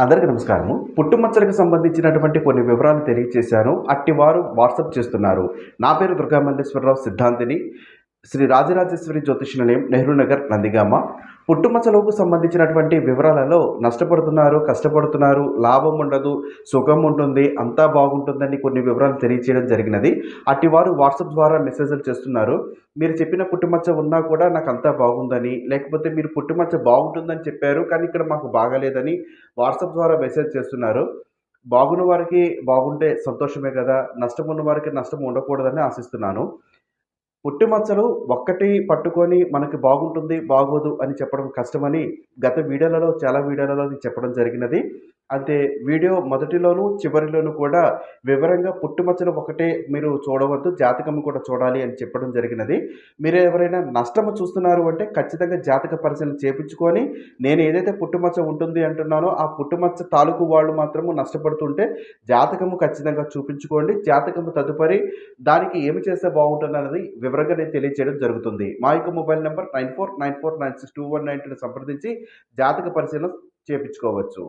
అందరికీ నమస్కారము. పుట్టుమచ్చలకు సంబంధించినటువంటి కొన్ని వివరాలు తెలియజేశాను అట్టి వారు వాట్సాప్ చేస్తున్నారు. నా పేరు దుర్గామల్లేశ్వరరావు సిద్ధాంతిని. శ్రీ రాజరాజేశ్వరి జ్యోతిష్ నిలయం నెహ్రూ నగర్ నందిగామ. పుట్టుమచ్చలకు సంబంధించినటువంటి వివరాలలో నష్టపడుతున్నారు కష్టపడుతున్నారు లాభం ఉండదు సుఖం ఉంటుంది అంతా బాగుంటుందని కొన్ని వివరాలు తెలియజేయడం జరిగినది. అట్టి వారు వాట్సాప్ ద్వారా మెసేజ్లు చేస్తున్నారు. మీరు చెప్పిన పుట్టుమచ్చ ఉన్నా కూడా నాకు అంతా బాగుందని లేకపోతే మీరు పుట్టుమచ్చ బాగుంటుందని చెప్పారు కానీ ఇక్కడ మాకు బాగాలేదని వాట్సాప్ ద్వారా మెసేజ్ చేస్తున్నారు. బాగున్న వారికి బాగుంటే సంతోషమే కదా నష్టం ఉన్న వారికి నష్టం ఉండకూడదని ఆశిస్తున్నాను. పుట్టుమచ్చలు ఒక్కటి పట్టుకొని మనకి బాగుంటుంది బాగోదు అని చెప్పడం కష్టమని గత వీడియోలలో చాలా వీడియోలలో చెప్పడం జరిగినది. అంటే వీడియో మొదటిలోను చివరిలోను కూడా వివరంగా పుట్టుమచ్చలు ఒకటే మీరు చూడవద్దు జాతకం కూడా చూడాలి అని చెప్పడం జరిగినది. మీరు ఎవరైనా నష్టము చూస్తున్నారు అంటే ఖచ్చితంగా జాతక పరిశీలన చేపించుకొని నేను ఏదైతే పుట్టుమచ్చ ఉంటుంది అంటున్నానో ఆ పుట్టుమచ్చ తాలూకు వాళ్ళు మాత్రము నష్టపడుతుంటే జాతకము ఖచ్చితంగా చూపించుకోండి. జాతకము తదుపరి దానికి ఏమి చేస్తే బాగుంటుంది అనేది వివరంగా నేను తెలియజేయడం జరుగుతుంది. మా యొక్క mobile number nine four nine four nine six two one nine సంప్రదించి జాతక పరిశీలన చేపించుకోవచ్చు.